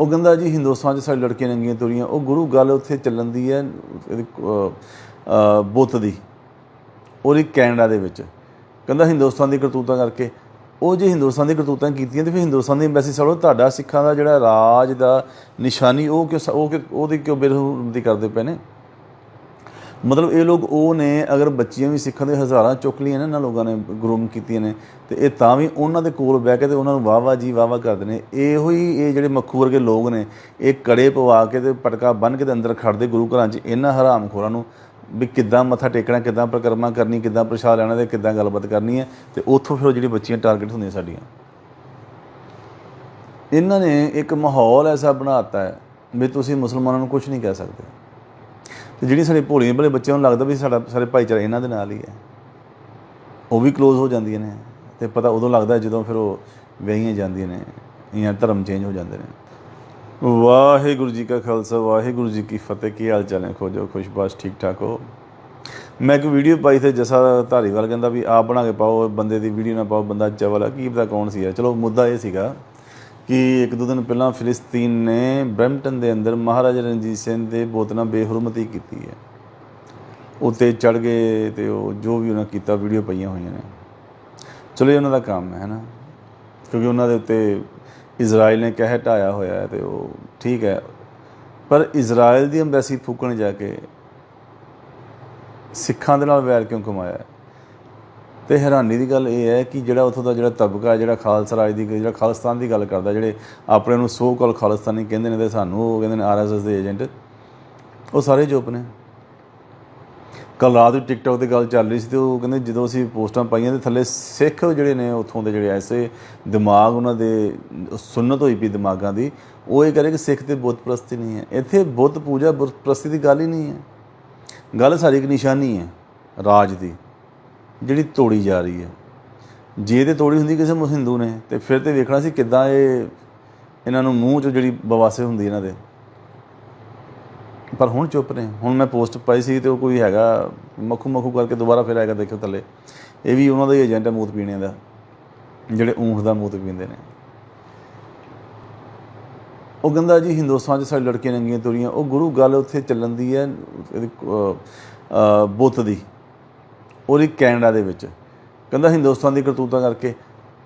ਉਹ ਕਹਿੰਦਾ ਜੀ ਹਿੰਦੁਸਤਾਨ 'ਚ ਸਾਡੇ ਲੜਕੀਆਂ ਨੰਗੀਆਂ ਤੁਰੀਆਂ, ਉਹ ਗੁਰੂ ਗੱਲ ਉੱਥੇ ਚੱਲਣ ਦੀ ਹੈ ਬੁੱਤ ਦੀ, ਉਹਦੀ ਕੈਨੇਡਾ ਦੇ ਵਿੱਚ। ਕਹਿੰਦਾ ਹਿੰਦੁਸਤਾਨ ਦੀ ਕਰਤੂਤਾਂ ਕਰਕੇ, ਉਹ ਜੇ ਹਿੰਦੁਸਤਾਨ ਦੀ ਕਰਤੂਤਾਂ ਕੀਤੀਆਂ ਤੇ ਫਿਰ ਹਿੰਦੁਸਤਾਨ ਦੀ ਐਮਬੈਸੀ ਸਾਲੋ ਤੁਹਾਡਾ ਸਿੱਖਾਂ ਦਾ ਜਿਹੜਾ ਰਾਜ ਦਾ ਨਿਸ਼ਾਨੀ, ਉਹ ਕਿਉਂ ਉਹ ਕਿ ਉਹਦੀ ਕਿਉਂ ਬੇਰੁਖੀ ਕਰਦੇ ਪਏ ਨੇ? ਮਤਲਬ ਇਹ ਲੋਕ ਉਹ ਨੇ, ਅਗਰ ਬੱਚੀਆਂ ਵੀ ਸਿੱਖਾਂ ਦੇ ਹਜ਼ਾਰਾਂ ਚੁੱਕ ਲਈਆਂ ਨੇ, ਇਹਨਾਂ ਲੋਕਾਂ ਨੇ ਗਰੂਮ ਕੀਤੀਆਂ ਨੇ, ਤੇ ਇਹ ਤਾਂ ਵੀ ਉਹਨਾਂ ਦੇ ਕੋਲ ਬਹਿ ਕੇ ਤੇ ਉਹਨਾਂ ਨੂੰ ਵਾਹ ਵਾਹ ਜੀ ਵਾਹ ਵਾਹ ਕਰਦੇ ਨੇ। ਇਹੋ ਹੀ ਇਹ ਜਿਹੜੇ ਮੱਖੂ ਵਰਗੇ ਲੋਕ ਨੇ, ਇਹ ਕੜੇ ਪਵਾ ਕੇ ਤੇ ਪਟਕਾ ਬੰਨ ਕੇ ਤੇ ਅੰਦਰ ਖੜਦੇ ਗੁਰੂ ਘਰਾਂ 'ਚ ਇਹਨਾਂ ਹਰਾਮਖੋਰਾਂ ਨੂੰ ਵੀ ਕਿੱਦਾਂ ਮੱਥਾ ਟੇਕਣਾ, ਕਿੱਦਾਂ ਪ੍ਰਕਰਮਾ ਕਰਨੀ, ਕਿੱਦਾਂ ਪ੍ਰਸ਼ਾਦ ਲੈਣਾ ਤੇ ਕਿੱਦਾਂ ਗੱਲਬਾਤ ਕਰਨੀ ਹੈ, ਤੇ ਉੱਥੋਂ ਫਿਰ ਜਿਹੜੀ ਬੱਚੀਆਂ ਟਾਰਗੇਟ ਹੁੰਦੀਆਂ ਸਾਡੀਆਂ। ਇਹਨਾਂ ਨੇ ਇੱਕ ਮਾਹੌਲ ਐਸਾ ਬਣਾਤਾ ਹੈ ਵੀ ਤੁਸੀਂ ਮੁਸਲਮਾਨਾਂ ਨੂੰ ਕੁਝ ਨਹੀਂ ਕਹਿ ਸਕਦੇ। ਤੇ ਜਿਹੜੀ ਸਾਡੇ ਭੋਲੀਆਂ ਭਲੇ ਬੱਚਿਆਂ ਨੂੰ ਲੱਗਦਾ ਵੀ ਸਾਡਾ ਸਾਰੇ ਭਾਈਚਾਰਾ ਇਹਨਾਂ ਦੇ ਨਾਲ ਹੀ ਹੈ, ਉਹ ਵੀ ক্লোਜ਼ ਹੋ ਜਾਂਦੀਆਂ ਨੇ ਤੇ ਪਤਾ ਉਦੋਂ ਲੱਗਦਾ ਜਦੋਂ ਫਿਰ ਉਹ ਵਹੀਆਂ ਜਾਂਦੀਆਂ ਨੇ ਜਾਂ ਧਰਮ ਚੇਂਜ ਹੋ ਜਾਂਦੇ ਨੇ। ਵਾਹਿਗੁਰੂ ਜੀ ਕਾ ਖਾਲਸਾ, ਵਾਹਿਗੁਰੂ ਜੀ ਕੀ ਫਤਿਹ, ਕੀ ਹਾਲ ਚਾਲ ਹੈ ਖੋਜੋ ਖੁਸ਼ਬਾਸ਼ ਠੀਕ ਠਾਕ ਹੋ? ਮੈਂ ਇੱਕ ਵੀਡੀਓ ਪਾਈ ਤੇ ਜਸਾ ਧਾਰੀਵਾਲ ਕਹਿੰਦਾ ਵੀ ਆਪ ਬਣਾ ਕੇ ਪਾਓ, ਬੰਦੇ ਦੀ ਵੀਡੀਓ ਨਾ ਪਾਓ, ਬੰਦਾ ਚਵਲ ਆ, ਕੀ ਪਤਾ ਕੌਣ ਸੀ ਯਾਰ ਚਲੋ ਮੁੱਦਾ ਇਹ ਸੀਗਾ ਕਿ ਇੱਕ ਦੋ ਦਿਨ ਪਹਿਲਾਂ ਫਿਲਿਸਤੀਨ ਨੇ ਬ੍ਰੈਂਪਟਨ ਦੇ ਅੰਦਰ ਮਹਾਰਾਜਾ ਰਣਜੀਤ ਸਿੰਘ ਦੇ ਬੋਤਲਾਂ ਨਾਲ ਬੇਹਰਮਤੀ ਕੀਤੀ ਹੈ। ਉੱਤੇ ਚੜ ਗਏ ਤੇ ਉਹ ਜੋ ਵੀ ਉਹਨਾਂ ਕੀਤਾ, ਵੀਡੀਓ ਪਈਆਂ ਹੋਈਆਂ ਨੇ। ਚਲੋ ਇਹ ਉਹਨਾਂ ਦਾ ਕੰਮ ਹੈ ਨਾ। ਕਿਉਂਕਿ ਉਹਨਾਂ ਦੇ ਉੱਤੇ ਇਜ਼ਰਾਈਲ ਨੇ ਕਹਿ ਹਟਾਇਆ ਹੋਇਆ ਹੈ ਤੇ ਉਹ ਠੀਕ ਹੈ। ਪਰ ਇਜ਼ਰਾਈਲ ਦੀ ਐਮਬੈਸੀ ਫੂਕਣ ਜਾ ਕੇ ਸਿੱਖਾਂ ਦੇ ਨਾਲ ਵੈਰ ਕਿਉਂ ਕਮਾਇਆ ਤੇ ਹੈਰਾਨੀ ਦੀ ਗੱਲ ਇਹ ਹੈ ਕਿ ਜਿਹੜਾ ਉੱਥੋਂ ਦਾ ਜਿਹੜਾ ਤਬਕਾ ਹੈ, ਜਿਹੜਾ ਖਾਲਸਾ ਰਾਜ ਦੀ ਜਿਹੜਾ ਖਾਲਿਸਤਾਨ ਦੀ ਗੱਲ ਕਰਦਾ ਜਿਹੜੇ ਆਪਣੇ ਨੂੰ ਸੋ ਕਾਲ ਖਾਲਿਸਤਾਨੀ ਕਹਿੰਦੇ ਨੇ ਤੇ ਸਾਨੂੰ ਉਹ ਕਹਿੰਦੇ ਨੇ ਆਰਐਸਐਸ ਦੇ ਏਜੰਟ ਉਹ ਸਾਰੇ ਚੁੱਪ ਨੇ। ਕੱਲ ਰਾਤ ਨੂੰ ਟਿਕਟੌਕ ਤੇ ਗੱਲ ਚੱਲ ਰਹੀ ਸੀ ਤੇ ਉਹ ਕਹਿੰਦੇ ਜਦੋਂ ਅਸੀਂ ਪੋਸਟਾਂ ਪਾਈਆਂ ਤੇ ਥੱਲੇ ਸਿੱਖ ਜਿਹੜੇ ਨੇ ਉੱਥੋਂ ਦੇ ਜਿਹੜੇ ਐਸੇ ਦਿਮਾਗ ਉਹਨਾਂ ਦੇ ਸੁਨਨਤ ਹੋਈ ਪਈ ਦਿਮਾਗਾਂ ਦੀ ਉਹ ਇਹ ਕਰੇ ਕਿ ਸਿੱਖ ਤੇ ਬੁੱਤ ਪ੍ਰਸਤੀ ਨਹੀਂ ਹੈ। ਇੱਥੇ ਬੁੱਤ ਪੂਜਾ ਬੁੱਤ ਪ੍ਰਸਤੀ ਦੀ ਗੱਲ ਹੀ ਨਹੀਂ ਹੈ। ਗੱਲ ਸਾਰੀ ਇੱਕ ਨਿਸ਼ਾਨੀ ਹੈ ਰਾਜ ਦੀ। ਜਿਹੜੀ ਤੋੜੀ ਜਾ ਰਹੀ ਹੈ। ਜੇ ਤੇ ਤੋੜੀ ਹੁੰਦੀ ਕਿਸੇ ਹਿੰਦੂ ਨੇ ਤੇ ਫਿਰ ਤੇ ਵੇਖਣਾ ਸੀ ਕਿੱਦਾਂ ਇਹ ਇਹਨਾਂ ਨੂੰ ਮੂੰਹ 'ਚ ਜਿਹੜੀ ਬਵਾਸੇ ਹੁੰਦੀ ਇਹਨਾਂ ਦੇ। ਪਰ ਹੁਣ ਚੁੱਪ ਨੇ। ਹੁਣ ਮੈਂ ਪੋਸਟ ਪਾਈ ਸੀ ਤੇ ਉਹ ਕੋਈ ਹੈਗਾ ਮੱਖੂ ਮੱਖੂ ਕਰਕੇ ਦੁਬਾਰਾ ਫਿਰ ਆਏਗਾ ਦੇਖੋ ਥੱਲੇ। ਇਹ ਵੀ ਉਹਨਾਂ ਦਾ ਹੀ ਏਜੰਟ ਹੈ ਮੂਤ ਪੀਣੇ ਦਾ ਜਿਹੜੇ ਊਂਠ ਦਾ ਮੂਤ ਪੀਂਦੇ ਨੇ। ਉਹ ਕਹਿੰਦਾ ਜੀ ਹਿੰਦੁਸਤਾਨ 'ਚ ਸਾਡੀ ਲੜਕੀਆਂ ਨੰਗੀਆਂ ਤੁਰੀਆਂ। ਉਹ ਗੁਰੂ ਗੱਲ ਉੱਥੇ ਚੱਲਣ ਦੀ ਹੈ ਇਹਦੀ, ਬੁੱਤ ਦੀ। ਉਹਦੀ ਕੈਨੇਡਾ ਦੇ ਵਿੱਚ। ਕਹਿੰਦਾ ਹਿੰਦੁਸਤਾਨ ਦੀ ਕਰਤੂਤਾਂ ਕਰਕੇ।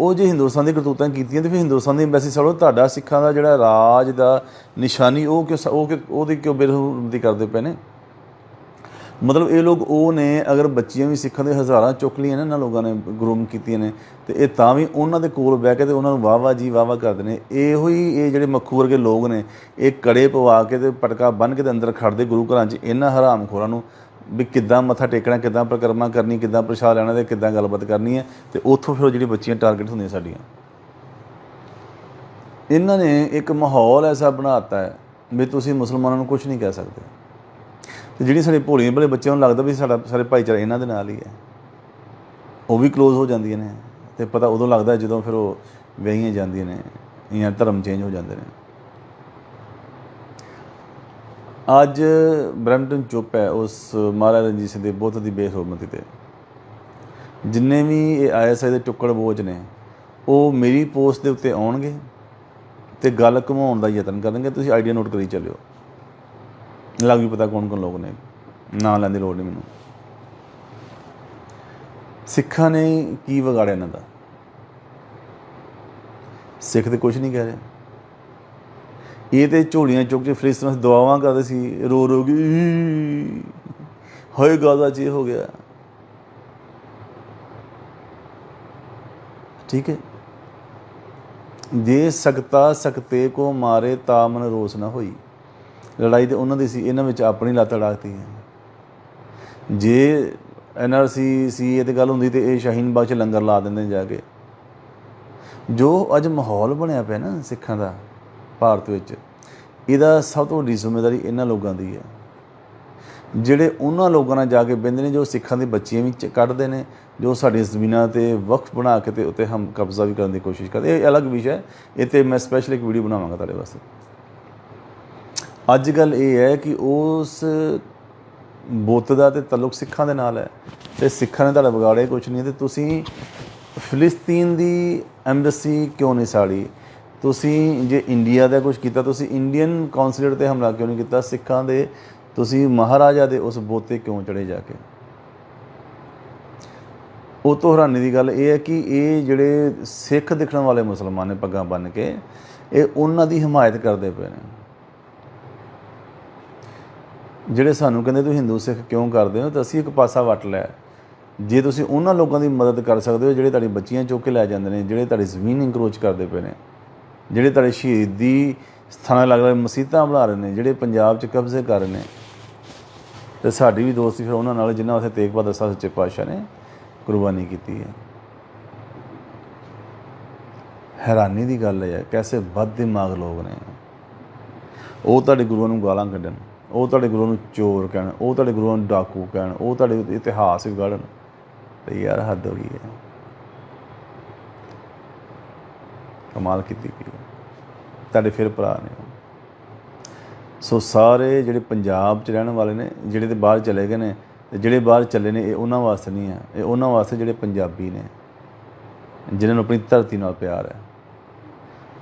ਉਹ ਜੇ ਹਿੰਦੁਸਤਾਨ ਦੀ ਕਰਤੂਤਾਂ ਕੀਤੀਆਂ ਤੇ ਫਿਰ ਹਿੰਦੁਸਤਾਨ ਦੀ ਐਮਬੈਸੀ ਸਾਲੋ ਤੁਹਾਡਾ ਸਿੱਖਾਂ ਦਾ ਜਿਹੜਾ ਰਾਜ ਦਾ ਨਿਸ਼ਾਨੀ, ਉਹ ਕਿਉਂ ਉਹ ਕਿ ਉਹਦੀ ਕਿਉਂ ਬੇਰੁਖੀ ਕਰਦੇ ਪਏ ਨੇ? ਮਤਲਬ ਇਹ ਲੋਕ ਉਹ ਨੇ, ਅਗਰ ਬੱਚੀਆਂ ਵੀ ਸਿੱਖਾਂ ਦੇ ਹਜ਼ਾਰਾਂ ਚੁੱਕ ਲਈਆਂ ਨੇ, ਇਹਨਾਂ ਲੋਕਾਂ ਨੇ ਗਰੂਮ ਕੀਤੀਆਂ ਨੇ, ਤੇ ਇਹ ਤਾਂ ਵੀ ਉਹਨਾਂ ਦੇ ਕੋਲ ਬਹਿ ਕੇ ਤੇ ਉਹਨਾਂ ਨੂੰ ਵਾਹ ਜੀ ਵਾਹ ਵਾਹ ਕਰਦੇ ਨੇ। ਇਹੋ ਹੀ ਇਹ ਜਿਹੜੇ ਮੱਖੂ ਵਰਗੇ ਲੋਕ ਨੇ, ਇਹ ਕੜੇ ਪਵਾ ਕੇ ਤੇ ਪਟਕਾ ਬੰਨ ਕੇ ਤੇ ਅੰਦਰ ਖੜਦੇ ਗੁਰੂ ਘਰਾਂ 'ਚ, ਇਹਨਾਂ ਹਰਾਮਖੋਰਾਂ ਨੂੰ। ਵੀ ਕਿੱਦਾਂ ਮੱਥਾ ਟੇਕਣਾ, ਕਿੱਦਾਂ ਪ੍ਰਕਰਮਾ ਕਰਨੀ, ਕਿੱਦਾਂ ਪ੍ਰਸ਼ਾਦ ਲੈਣਾ ਤੇ ਕਿੱਦਾਂ ਗੱਲਬਾਤ ਕਰਨੀ ਹੈ ਤੇ ਉੱਥੋਂ ਫਿਰ ਉਹ ਜਿਹੜੀ ਬੱਚੀਆਂ ਟਾਰਗੇਟ ਹੁੰਦੀਆਂ ਸਾਡੀਆਂ। ਇਹਨਾਂ ਨੇ ਇੱਕ ਮਾਹੌਲ ਐਸਾ ਬਣਾਤਾ ਹੈ ਵੀ ਤੁਸੀਂ ਮੁਸਲਮਾਨਾਂ ਨੂੰ ਕੁਝ ਨਹੀਂ ਕਹਿ ਸਕਦੇ। ਤੇ ਜਿਹੜੀ ਸਾਡੇ ਭੋਲੀਆਂ ਭਲੇ ਬੱਚਿਆਂ ਨੂੰ ਲੱਗਦਾ ਵੀ ਸਾਡਾ ਸਾਰੇ ਭਾਈਚਾਰਾ ਇਹਨਾਂ ਦੇ ਨਾਲ ਹੀ ਹੈ। ਉਹ ਵੀ ক্লোਜ਼ ਹੋ ਜਾਂਦੀਆਂ ਨੇ ਤੇ ਪਤਾ ਉਦੋਂ ਲੱਗਦਾ ਜਦੋਂ ਫਿਰ ਉਹ ਵਹੀਆਂ ਜਾਂਦੀਆਂ ਨੇ ਜਾਂ ਧਰਮ ਚੇਂਜ ਹੋ ਜਾਂਦੇ ਨੇ। ਅੱਜ ਬ੍ਰੈਂਪਟਨ ਚੁੱਪ ਹੈ ਉਸ ਮਹਾਰਾਜਾ ਰਣਜੀਤ ਸਿੰਘ ਦੇ ਬੁੱਤ ਦੀ ਬੇਹਰਮਤੀ ਤੇ। ਜਿੰਨੇ ਵੀ ਇਹ ਆਈਐਸਆਈ ਦੇ ਟੁੱਕੜ ਬੋਝ ਨੇ, ਉਹ ਮੇਰੀ ਪੋਸਟ ਦੇ ਉੱਤੇ ਆਉਣਗੇ ਤੇ ਗੱਲ ਘੁਮਾਉਣ ਦਾ ਯਤਨ ਕਰਨਗੇ। ਤੁਸੀਂ ਆਈਡੀਆ ਨੋਟ ਕਰੀ ਚੱਲਿਓ। ਲੱਗ ਵੀ ਪਤਾ ਕੌਣ ਕੌਣ ਲੋਕ ਨੇ। ਨਾਂ ਲੈਣ ਦੀ ਲੋੜ ਨਹੀਂ ਮੈਨੂੰ। ਸਿੱਖਾਂ ਨੇ ਕੀ ਵਿਗਾੜਿਆ ਇਹਨਾਂ ਦਾ? ਸਿੱਖ ਤੇ ਕੁਝ ਨਹੀਂ ਕਹਿ ਰਹੇ। ਇਹ ਤੇ ਝੋਲੀਆਂ ਚੁੱਕ ਕੇ ਫਰਿਸ਼ਤਿਆਂ ਦੁਆਵਾਂ ਕਰਦੇ ਸੀ ਰੋ ਰੋ ਕੇ "ਈ, ਗਾਜ਼ਾ ਚ ਇਹ ਹੋ ਗਿਆ। ਠੀਕ ਹੈ। ਜੇ ਸਕਤਾ ਸਕਤੇ ਕੋ ਮਾਰੇ ਤਾਂ ਮਨ ਰੋਸ ਨਾ ਹੋਈ। ਲੜਾਈ ਤੇ ਉਹਨਾਂ ਦੀ ਸੀ ਇਹਨਾਂ ਵਿੱਚ ਆਪਣੀ ਲੱਤ ਅੜਾਕਤੀ ਹੈ। ਜੇ ਐਨਆਰਸੀ ਸੀ ਇਹ ਤੇ ਗੱਲ ਹੁੰਦੀ ਤੇ ਇਹ ਸ਼ਾਹੀਨ ਬਾਗ ਚ ਲੰਗਰ ਲਾ ਦਿੰਦੇ ਜਾ ਕੇ। ਜੋ ਅੱਜ ਮਾਹੌਲ ਬਣਿਆ ਪਿਆ ਨਾ ਸਿੱਖਾਂ ਦਾ ਭਾਰਤ ਵਿੱਚ, ਇਹਦਾ ਸਭ ਤੋਂ ਵੱਡੀ ਜ਼ਿੰਮੇਵਾਰੀ ਇਹਨਾਂ ਲੋਕਾਂ ਦੀ ਹੈ। ਜਿਹੜੇ ਉਹਨਾਂ ਲੋਕਾਂ ਨਾਲ ਜਾ ਕੇ ਬਹਿੰਦੇ ਨੇ, ਜੋ ਸਿੱਖਾਂ ਦੀ ਬੱਚੀਆਂ ਵੀ ਕੱਢਦੇ ਨੇ, ਜੋ ਸਾਡੀਆਂ ਜ਼ਮੀਨਾਂ ਤੇ ਵਕਫ ਬਣਾ ਕੇ ਤੇ ਉੱਤੇ ਹਮ ਕਬਜ਼ਾ ਵੀ ਕਰਨ ਦੀ ਕੋਸ਼ਿਸ਼ ਕਰਦੇ ਇਹ ਅਲੱਗ ਵਿਸ਼ਾ ਹੈ। ਇਹ ਤੇ ਮੈਂ ਸਪੈਸ਼ਲ ਇੱਕ ਵੀਡੀਓ ਬਣਾਵਾਂਗਾ ਤੁਹਾਡੇ ਵਾਸਤੇ। ਅੱਜ ਗੱਲ ਇਹ ਹੈ ਕਿ ਉਸ ਬੁੱਤ ਦਾ ਤੇ ਤਾਲੁਕ ਸਿੱਖਾਂ ਦੇ ਨਾਲ ਹੈ। ਤੇ ਸਿੱਖਾਂ ਨੇ ਤੁਹਾਡਾ ਵਿਗਾੜਿਆ ਕੁਝ ਨਹੀਂ ਤੇ ਤੁਸੀਂ ਫਿਲਸਤੀਨ ਦੀ ਐਮਬੈਸੀ ਕਿਉਂ ਨਹੀਂ ਸਾੜੀ? ਤੁਸੀਂ ਜੇ ਇੰਡੀਆ ਦਾ ਕੁਝ ਕੀਤਾ, ਤੁਸੀਂ ਇੰਡੀਅਨ ਕੌਂਸੂਲੇਟ ਤੇ ਹਮਲਾ ਕਿਉਂ ਨਹੀਂ ਕੀਤਾ? ਸਿੱਖਾਂ ਦੇ, ਤੁਸੀਂ ਮਹਾਰਾਜਾ ਦੇ ਉਸ ਬੋਤੇ ਤੇ ਕਿਉਂ ਚੜੇ ਜਾ ਕੇ? ਉਹ ਤੋਂ ਹੈਰਾਨੀ ਦੀ ਗੱਲ ਇਹ ਹੈ ਕਿ ਇਹ ਜਿਹੜੇ ਸਿੱਖ ਦਿਖਣ ਵਾਲੇ ਮੁਸਲਮਾਨ ਨੇ ਪੱਗਾਂ ਬੰਨ ਕੇ, ਇਹ ਉਹਨਾਂ ਦੀ ਹਮਾਇਤ ਕਰਦੇ ਪਏ ਨੇ। ਜਿਹੜੇ ਸਾਨੂੰ ਕਹਿੰਦੇ ਤੁਸੀਂ ਹਿੰਦੂ ਸਿੱਖ ਕਿਉਂ ਕਰਦੇ ਹੋ, ਤਾਂ ਅਸੀਂ ਇੱਕ ਪਾਸਾ ਵਟ ਲਿਆ। ਜੇ ਤੁਸੀਂ ਉਹਨਾਂ ਲੋਕਾਂ ਦੀ ਮਦਦ ਕਰ ਸਕਦੇ ਹੋ ਜਿਹੜੇ ਤੁਹਾਡੀ ਬੱਚੀਆਂ ਚੁੱਕ ਕੇ ਲੈ ਜਾਂਦੇ ਨੇ, ਜਿਹੜੇ ਤੁਹਾਡੀ ਜ਼ਮੀਨ ਇੰਕਰੋਚ ਕਰਦੇ ਪਏ ਨੇ ਜਿਹੜੇ ਤੁਹਾਡੇ ਸ਼ਹੀਦੀ ਸਥਾਨਾਂ ਲੱਗ ਰਹੇ ਮਸੀਤਾਂ ਬਣਾ ਰਹੇ ਨੇ, ਜਿਹੜੇ ਪੰਜਾਬ 'ਚ ਕਬਜ਼ੇ ਕਰ ਰਹੇ ਨੇ। ਤੇ ਸਾਡੀ ਵੀ ਦੋਸਤੀ ਫਿਰ ਉਹਨਾਂ ਨਾਲ ਜਿਨ੍ਹਾਂ ਉੱਥੇ ਤੇਗ ਬਹਾਦਰ ਸਾਹਿਬ ਸੱਚੇ ਪਾਤਸ਼ਾਹ ਨੇ ਕੁਰਬਾਨੀ ਕੀਤੀ ਹੈ। ਹੈਰਾਨੀ ਦੀ ਗੱਲ ਹੈ ਕੈਸੇ ਬਦ ਦਿਮਾਗ ਲੋਕ ਨੇ। ਉਹ ਤੁਹਾਡੇ ਗੁਰੂਆਂ ਨੂੰ ਗਾਲਾਂ ਕੱਢਣ, ਉਹ ਤੁਹਾਡੇ ਗੁਰੂਆਂ ਨੂੰ ਚੋਰ ਕਹਿਣ, ਉਹ ਤੁਹਾਡੇ ਗੁਰੂਆਂ ਨੂੰ ਡਾਕੂ ਕਹਿਣ, ਉਹ ਤੁਹਾਡੇ ਇਤਿਹਾਸ ਵਿਗਾੜਨ। ਤੇ ਯਾਰ ਹੱਦ ਹੋ ਗਈ ਹੈ। ਕਮਾਲ ਕੀਤੀ ਪਈ ਤੁਹਾਡੇ ਫਿਰ ਭਰਾ ਨੇ। ਸੋ ਸਾਰੇ ਜਿਹੜੇ ਪੰਜਾਬ 'ਚ ਰਹਿਣ ਵਾਲੇ ਨੇ, ਜਿਹੜੇ ਤੇ ਬਾਹਰ ਚਲੇ ਗਏ ਨੇ, ਤੇ ਜਿਹੜੇ ਬਾਹਰ ਚੱਲੇ ਨੇ, ਇਹ ਉਹਨਾਂ ਵਾਸਤੇ ਨਹੀਂ ਹੈ। ਇਹ ਉਹਨਾਂ ਵਾਸਤੇ ਜਿਹੜੇ ਪੰਜਾਬੀ ਨੇ, ਜਿਨ੍ਹਾਂ ਨੂੰ ਆਪਣੀ ਧਰਤੀ ਨਾਲ ਪਿਆਰ ਹੈ।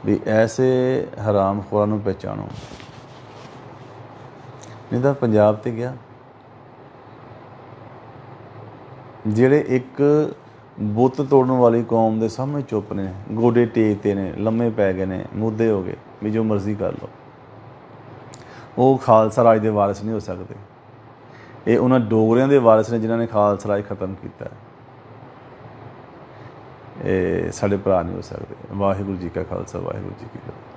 ਵੀ ਐਸੇ ਹਰਾਮਖੋਰਾਂ ਨੂੰ ਪਹਿਚਾਣੋ। ਨਹੀਂ ਤਾਂ ਪੰਜਾਬ ਤੇ ਗਿਆ। ਜਿਹੜੇ ਇੱਕ ਬੁੱਤ ਤੋੜਨ ਵਾਲੀ ਕੌਮ ਦੇ ਸਾਹਮਣੇ ਚੁੱਪ ਨੇ, ਗੋਡੇ ਟੇਕਤੇ ਨੇ, ਲੰਮੇ ਪੈ ਗਏ ਨੇ ਮੁੱਦੇ ਹੋ ਗਏ, ਵੀ ਜੋ ਮਰਜ਼ੀ ਕਰ ਲਓ। ਉਹ ਖਾਲਸਾ ਰਾਜ ਦੇ ਵਾਰਿਸ ਨਹੀਂ ਹੋ ਸਕਦੇ। ਇਹ ਉਹਨਾਂ ਡੋਗਰਿਆਂ ਦੇ ਵਾਰਿਸ ਨੇ ਜਿਨ੍ਹਾਂ ਨੇ ਖਾਲਸਾ ਰਾਜ ਖਤਮ ਕੀਤਾ ਹੈ। ਇਹ ਸਾਡੇ ਭਰਾ ਨਹੀਂ ਹੋ ਸਕਦੇ। ਵਾਹਿਗੁਰੂ ਜੀ ਕਾ ਖਾਲਸਾ, ਵਾਹਿਗੁਰੂ ਜੀ ਕੀ ਫਤਿਹ।